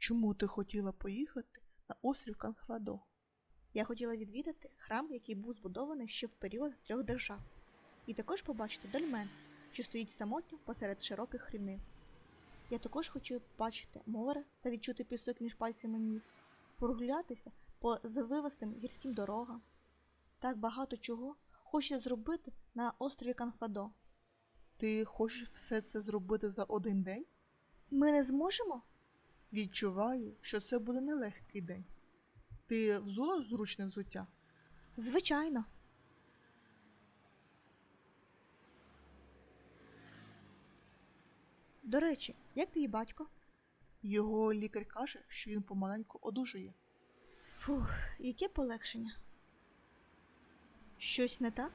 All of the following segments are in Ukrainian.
Чому ти хотіла поїхати на острів Канхвадо? Я хотіла відвідати храм, який був збудований ще в період трьох держав, і також побачити дольмен, що стоїть самотньо посеред широких рівнин. Я також хочу побачити море та відчути пісок між пальцями ніг, прогулятися по завивистим гірським дорогам. Так багато чого хочеться зробити на острові Канхвадо. Ти хочеш все це зробити за один день? Ми не зможемо? Відчуваю, що це буде нелегкий день. Ти взула зручне взуття? Звичайно. До речі, як твій батько? Його лікар каже, що він помаленьку одужує. Фух, яке полегшення. Щось не так?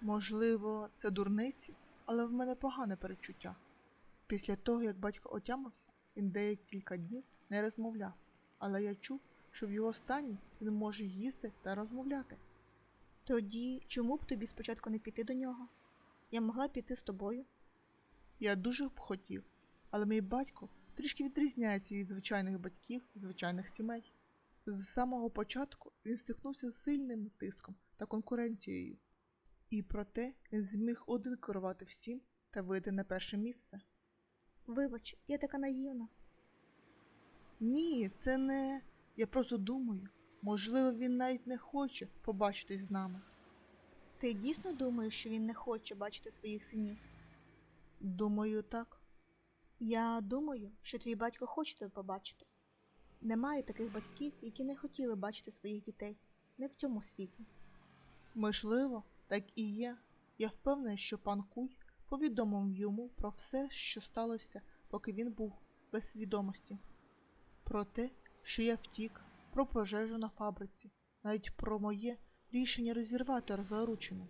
Можливо, це дурниці, але в мене погане перечуття. Після того, як батько отямився, він декілька днів не розмовляв, але я чув, що в його стані він може їсти та розмовляти. Тоді чому б тобі спочатку не піти до нього? Я могла піти з тобою. Я дуже б хотів, але мій батько трішки відрізняється від звичайних батьків звичайних сімей. З самого початку він стикнувся з сильним тиском та конкуренцією. І проте він зміг один керувати всім та вийти на перше місце. Вибач, я така наївна. Ні, це не. Я просто думаю, можливо, він навіть не хоче побачитись з нами. Ти дійсно думаєш, що він не хоче бачити своїх синів? Думаю, так. Я думаю, що твій батько хоче тебе побачити. Немає таких батьків, які не хотіли бачити своїх дітей. Не в цьому світі. Можливо, так і є. Я впевнений, що пан Куй повідомив йому про все, що сталося, поки він був без свідомості. Про те, що я втік, про пожежу на фабриці, навіть про моє рішення розірвати заручину.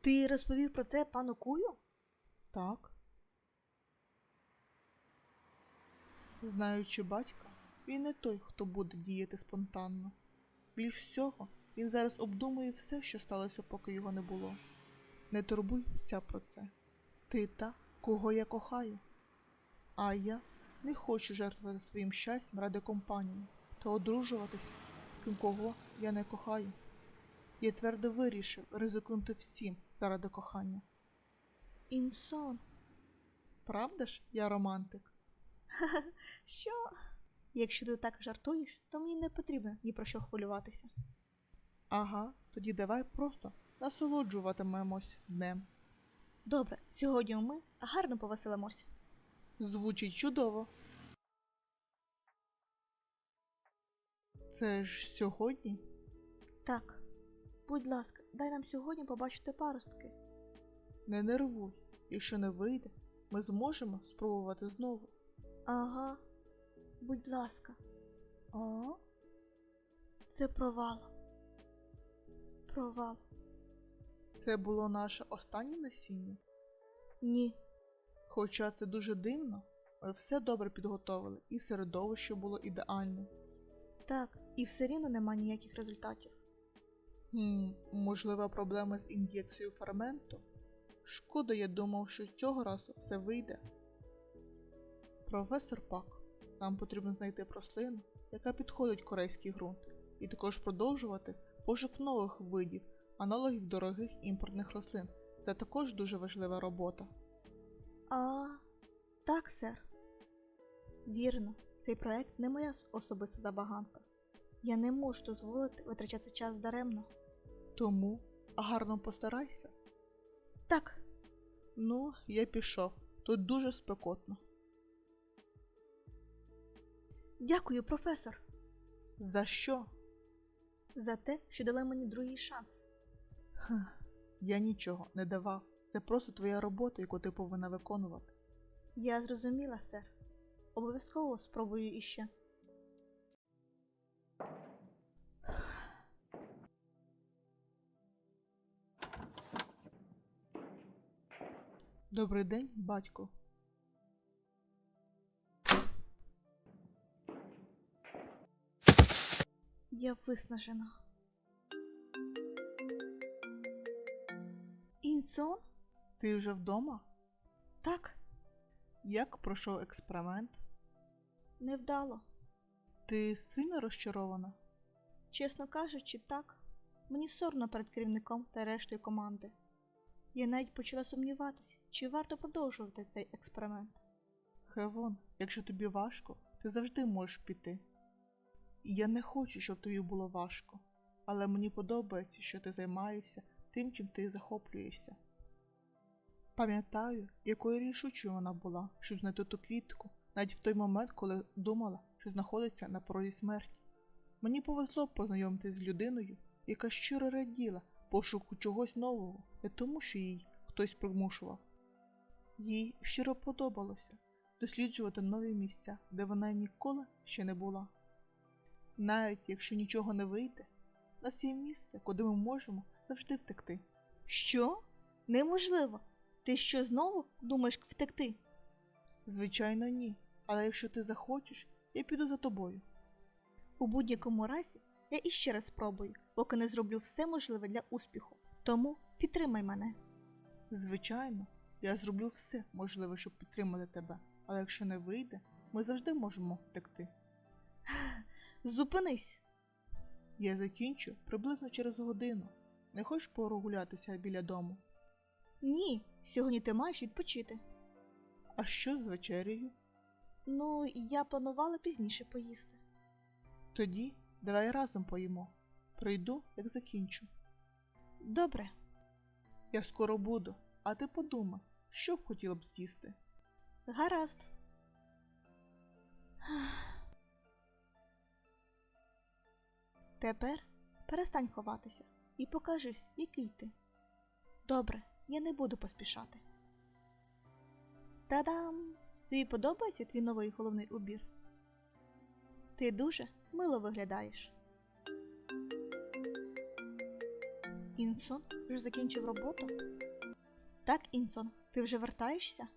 Ти розповів про це пану Кую? Так. Знаючи батька, він не той, хто буде діяти спонтанно. Більш всього, він зараз обдумує все, що сталося, поки його не було. Не турбуйся про це. Ти та, кого я кохаю. А я не хочу жертвувати своїм щастям ради компанії та одружуватися з ким кого я не кохаю. Я твердо вирішив ризикнути всім заради кохання. Інсон. Правда ж, я романтик? Що? Якщо ти так жартуєш, то мені не потрібно ні про що хвилюватися. Ага, тоді давай просто насолоджуватимемось днем. Добре, сьогодні ми гарно повеселимось. Звучить чудово. Це ж сьогодні? Так, будь ласка, дай нам сьогодні побачити паростки. Не нервуй. Якщо не вийде, ми зможемо спробувати знову. Ага, будь ласка, А? це провал. Провал. Це було наше останнє насіння. Ні. Хоча це дуже дивно, ми все добре підготовили, і середовище було ідеальне. Так, і все рівно нема ніяких результатів. Хм, можливо, проблема з ін'єкцією ферменту? Шкода, я думав, що цього разу все вийде. Професор Пак, нам потрібно знайти рослину, яка підходить корейський ґрунт, і також продовжувати пошук нових видів, аналогів дорогих імпортних рослин. Це також дуже важлива робота. А, так, сер. Вірно, цей проект не моя особиста забаганка. Я не можу дозволити витрачати час даремно. Тому гарно постарайся. Так, Ну, я пішов. Тут дуже спекотно. дякую, професор, За що? за те, що дали мені другий шанс. Я нічого не давав. Це просто твоя робота, яку ти повинна виконувати. Я зрозуміла, сер. Обов'язково спробую іще. Добрий день, батько. Я виснажена. Інсон? Ти вже вдома? Так, Як пройшов експеримент? невдало. Ти сильно розчарована? Чесно кажучи, так. Мені соромно перед керівником та рештою команди. Я навіть почала сумніватися, чи варто продовжувати цей експеримент. Хевон, якщо тобі важко, ти завжди можеш піти. І я не хочу, щоб тобі було важко, але мені подобається, що ти займаєшся тим, чим ти захоплюєшся. Пам'ятаю, якою рішучою вона була, щоб знайти ту квітку, навіть в той момент, коли думала, що знаходиться на порозі смерті. Мені повезло познайомитися з людиною, яка щиро раділа пошуку чогось нового, не тому, що їй хтось примушував. Їй щиро подобалося досліджувати нові місця, де вона ніколи ще не була. Навіть якщо нічого не вийде, нас є місце, куди ми можемо завжди втекти. Що? Неможливо. Ти що знову думаєш втекти? Звичайно, ні. Але якщо ти захочеш, я піду за тобою. У будь-якому разі я іще раз спробую, поки не зроблю все можливе для успіху. Тому підтримай мене. Звичайно, я зроблю все можливе, щоб підтримати тебе, але якщо не вийде, ми завжди можемо втекти. Зупинись. Я закінчу приблизно через годину. Не хочеш прогулятися біля дому? Ні, сьогодні ти маєш відпочити. А що з вечерею? Ну, я планувала пізніше поїсти. Тоді давай разом поїмо. Прийду, як закінчу. Добре, Я скоро буду, а ти подумай, що б хотіла б з'їсти. гаразд. Тепер перестань ховатися і покажись, який ти. Добре, я не буду поспішати. Та-дам! Тобі подобається твій новий головний убір? Ти дуже мило виглядаєш. Інсон вже закінчив роботу? Так, Інсон, ти вже вертаєшся?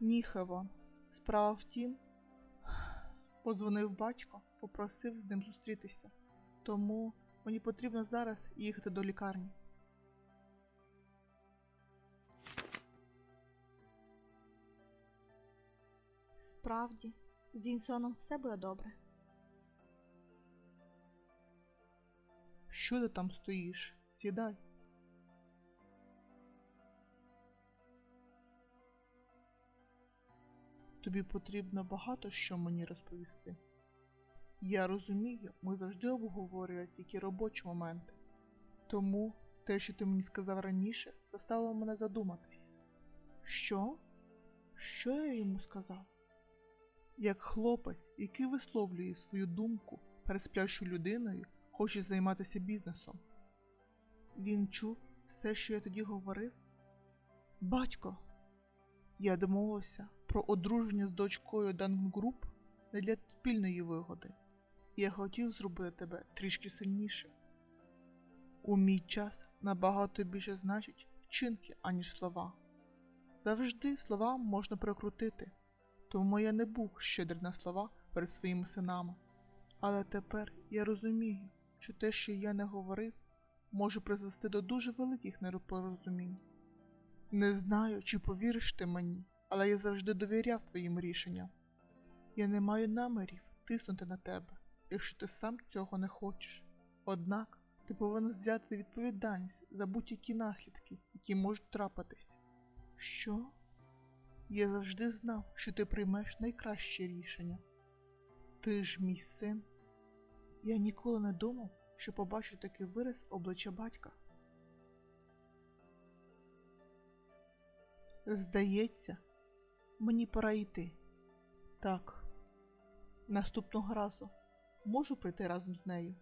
Ні, Хевон. Справа в тім, подзвонив батько, попросив з ним зустрітися. Тому мені потрібно зараз їхати до лікарні. Справді, з Інсоном все буде добре. Що ти там стоїш? Сідай. Тобі потрібно багато що мені розповісти. Я розумію, ми завжди обговорюємо тільки робочі моменти. Тому те, що ти мені сказав раніше, заставило мене задуматись. Що? Що я йому сказав? Як хлопець, який висловлює свою думку перед людиною, хоче займатися бізнесом. Він чув все, що я тоді говорив. Батько, я домовився про одруження з дочкою Дангруп не для спільної вигоди. Я хотів зробити тебе трішки сильніше. У мій час набагато більше значать вчинки, аніж слова. Завжди слова можна прикрутити, тому я не був щедрий на слова перед своїми синами. Але тепер я розумію, що те, що я не говорив, може призвести до дуже великих непорозумінь. Не знаю, чи повіриш ти мені, але я завжди довіряв твоїм рішенням. Я не маю намірів тиснути на тебе, якщо ти сам цього не хочеш. Однак ти повинен взяти відповідальність за будь-які наслідки, які можуть трапитись. Що? Я завжди знав, що ти приймеш найкраще рішення. Ти ж мій син. Я ніколи не думав, що побачу такий вираз обличчя батька. Здається, мені пора йти. Так, наступного разу можу прийти разом з нею.